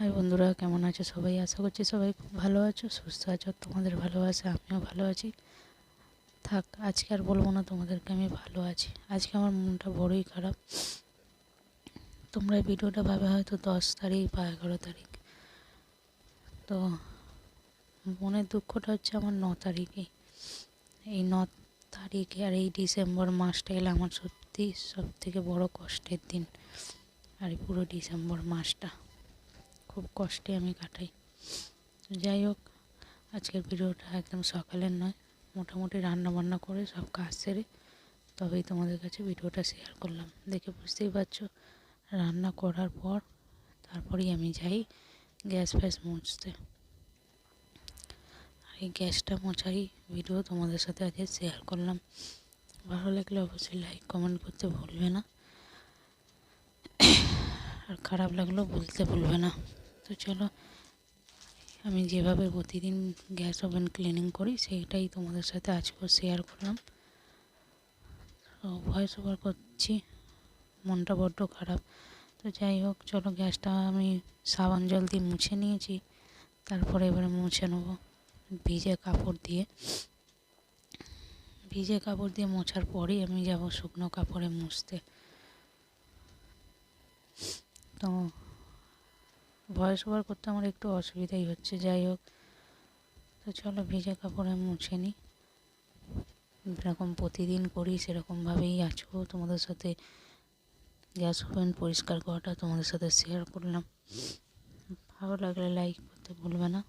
High বন্ধুরা, কেমন আছো সবাই? আশা করছি সবাই খুব ভালো আছো, সুস্থ আছো, তোমাদের ভালোবাসা, আমিও ভালো আছি। থাক, আজকে আর বলব না তোমাদেরকে, আমি ভালো আছি। আজকে আমার মনটা বড়ই খারাপ। তোমরা ভিডিওটা ভাবে হয়তো দশ তারিখ বা এগারো তারিখ। তো মনের দুঃখটা হচ্ছে আমার ন তারিখে। এই ন তারিখে আর এই ডিসেম্বর মাসটা এলে আমার সত্যি সব থেকে বড় কষ্টের দিন। আর পুরো ডিসেম্বর মাসটা। খুব কষ্টে আমি কাটাই। যাই হোক, আজকের ভিডিওটা একদম সকালের নয়, মোটামুটি রান্না বান্না করে সব কাজ সেরে তবেই তোমাদের কাছে ভিডিওটা শেয়ার করলাম। দেখে বুঝতেই পারছ, রান্না করার পর তারপরেই আমি যাই গ্যাস ফ্যাস মুছতে। আর এই গ্যাসটা মোছারই ভিডিও তোমাদের সাথে আজকে শেয়ার করলাম। ভালো লাগলে অবশ্যই লাইক কমেন্ট করতে ভুলবে না। আর খারাপ লাগলেও বলতে ভুলবে না। তো চলো, আমি যেভাবে প্রতিদিন গ্যাস ওভেন ক্লিনিং করি, সেইটাই তোমাদের সাথে আজকেও শেয়ার করলাম। ভয়েস ওভার করছি, মনটা বড্ড খারাপ। তো যাই হোক, চলো গ্যাসটা আমি সাবান জল দিয়ে মুছে নিয়েছি, তারপরে এবারে মুছে নেব ভিজে কাপড় দিয়ে। ভিজে কাপড় দিয়ে মোছার পরেই আমি যাব শুকনো কাপড়ে মুছতে। তো ভয়েস ওভার করতে আমার একটু অসুবিধাই হচ্ছে, যাই হোক। তো চলো ভিজে কাপড়ে মুছে নিই। যেরকম প্রতিদিন করি, সেরকমভাবেই আজকেও তোমাদের সাথে গ্যাস ওভেন পরিষ্কার করাটা তোমাদের সাথে শেয়ার করলাম। ভালো লাগলে লাইক করতে ভুলবে না।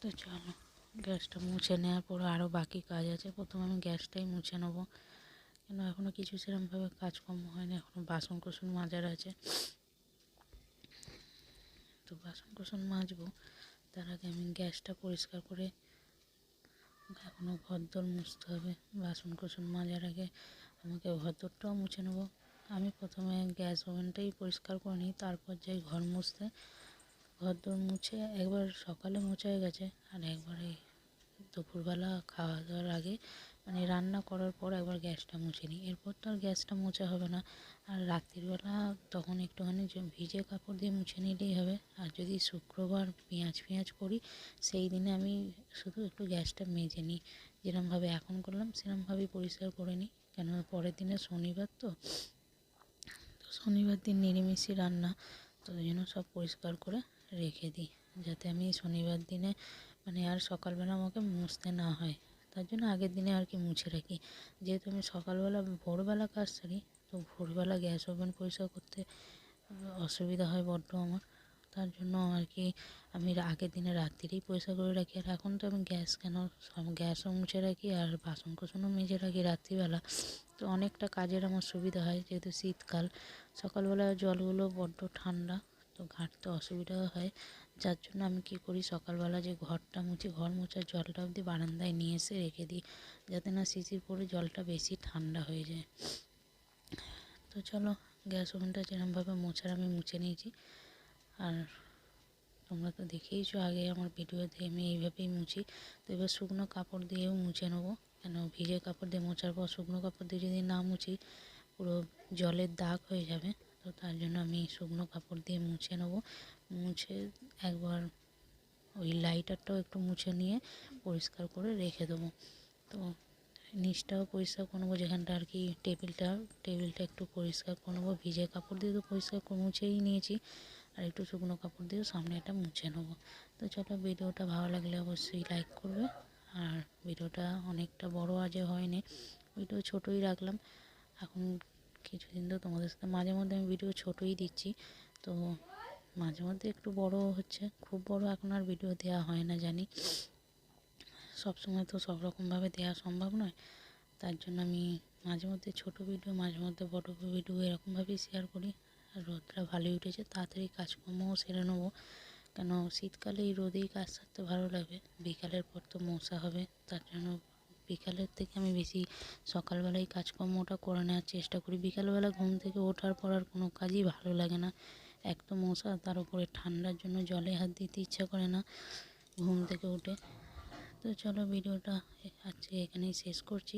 তো চলো, গ্যাসটা মুছে নেওয়ার পর আরও বাকি কাজ আছে। প্রথমে আমি গ্যাসটাই মুছে নেব। কেন এখনও কিছু সেরকমভাবে কাজকর্ম হয়নি এখনও বাসন কুসন মাজার আছে। তো বাসন কোসন মাজবো। তার আগে আমি গ্যাসটা পরিষ্কার করে এখনও ঘরদোর মুছতে হবে। বাসন কোসন মাজার আগে আমাকে ঘরদোরটাও মুছে নেব। আমি প্রথমে গ্যাস ওভেনটাই পরিষ্কার করে নিই, তারপর যাই ঘর মুছতে। ঘরদোর মুছে একবার সকালে মুছে গেছে, আর একবার দুপুরবেলা খাওয়া দাওয়ার আগে মানে রান্না করার পর একবার গ্যাসটা মুছে নিই। এরপর তো আর গ্যাসটা মোছা হবে না। আর রাত্রিবেলা তখন একটুখানি ভিজে কাপড় দিয়ে মুছে নিলেই হবে। আর যদি শুক্রবার পেঁয়াজ পেঁয়াজ করি, সেই দিনে আমি শুধু একটু গ্যাসটা মেজে নিই। যেরমভাবে এখন করলাম, সেরমভাবেই পরিষ্কার করে নিই। কেন পরের দিনে শনিবার তো তো শনিবার দিন নিরামিষই রান্না। তো ওই জন্য সব পরিষ্কার করে রেখে দিই। যাতে আমি শনিবার দিনে মানে আর সকালবেলা আমাকে মুছতে না হয়। তার জন্য আগের দিনে আর কি মুছে রাখি। যেহেতু আমি সকালবেলা ভোরবেলা কাজ সারি, তো ভোরবেলা গ্যাস ওভেন পরিষ্কার করতে অসুবিধা হয় বড্ড আমার। তার জন্য আর কি আমি আগের দিনে রাত্রিরেই পরিষ্কার করে রাখি। আর এখন তো আমি গ্যাস কেন সব গ্যাসও মুছে রাখি আর বাসন কোসনও মেজে রাখি রাত্রিবেলা। তো অনেকটা কাজের আমার সুবিধা হয়, যেহেতু শীতকাল। সকালবেলা জলগুলো বড্ড ঠান্ডা। ঘাঁটতে অসুবিধা হয়। যার জন্য আমি কী করি, সকালবেলা যে ঘরটা মুছি, ঘর মোছার জলটা অবধি বারান্দায় নিয়ে এসে রেখে দিই, যাতে না শিশির পরে জলটা বেশি ঠান্ডা হয়ে যায়। তো চলো, গ্যাস ওভেনটা যেরকমভাবে মোছার আমি মুছে নিয়েছি। আর তোমরা তো দেখেইছো আগে আমার ভিডিওতে আমি এইভাবেই মুছি। তো এবার শুকনো কাপড় দিয়েও মুছে নেব। কেন ভিজে কাপড় দিয়ে মোছার পর শুকনো কাপড় দিয়ে যদি না মুছি, পুরো জলের দাগ হয়ে যাবে। তো তার জন্য আমি শুকনো কাপড় দিয়ে মুছে নেব। মুছে একবার ওই লাইটারটাও একটু মুছে নিয়ে পরিষ্কার করে রেখে দেবো। তো নিচটাও পরিষ্কার করে নেব, যেখানটা আর কি টেবিলটা টেবিলটা একটু পরিষ্কার করে নেব। ভিজে কাপড় দিয়ে তো পরিষ্কার মুছেই নিয়েছি। আর একটু শুকনো কাপড় দিয়েও সামনে এটা মুছে নেব। তো চলো ভিডিওটা ভালো লাগলে অবশ্যই লাইক করবে। আর ভিডিওটা অনেকটা বড় আজে হয়নি ভিডিও ছোটোই রাখলাম। এখন কিছুদিন তো তোমাদের সাথে, মাঝে মধ্যে আমি ভিডিও ছোটোই দিচ্ছি। তো মাঝে মধ্যে একটু বড় হচ্ছে, খুব বড় এখন আর ভিডিও দেওয়া হয় না জানি। সব সময় তো সব রকমভাবে দেওয়া সম্ভব নয়। তার জন্য আমি মাঝে মধ্যে ছোটো ভিডিও মাঝে মধ্যে বড় ভিডিও এরকমভাবেই শেয়ার করি। আর রোদটা ভালোই উঠেছে, তাড়াতাড়ি কাজকর্মও সেরে নেব। কেন শীতকালে এই রোদেই কাজ সারতে ভালো লাগে, বিকালের পর তো মশা হবে, তার জন্য বিকালের থেকে আমি বেশি সকালবেলায় কাজকর্মটা করে নেওয়ার চেষ্টা করি। বিকালবেলা ঘুম থেকে ওঠার পর আর কোনো কাজই ভালো লাগে না। এক তো মশা, তার উপরে ঠান্ডার জন্য জলে হাত দিতে ইচ্ছা করে না ঘুম থেকে উঠে। তো চলো ভিডিওটা আজকে এখানেই শেষ করছি।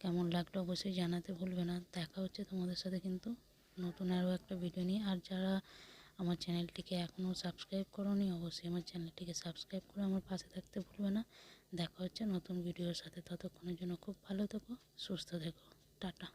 কেমন লাগল অবশ্যই জানাতে ভুলবে না। দেখা হচ্ছে তোমাদের সাথে কিন্তু নতুন আরও একটা ভিডিও নিয়ে। আর যারা আমার চ্যানেলটিকে এখনও সাবস্ক্রাইব করোনি, অবশ্যই আমার চ্যানেলটিকে সাবস্ক্রাইব করে আমার পাশে থাকতে ভুলবে না। দেখা হচ্ছে নতুন ভিডিওর সাথে, ততক্ষণের জন্য খুব ভালো থেকো, সুস্থ থেকো, টাটা।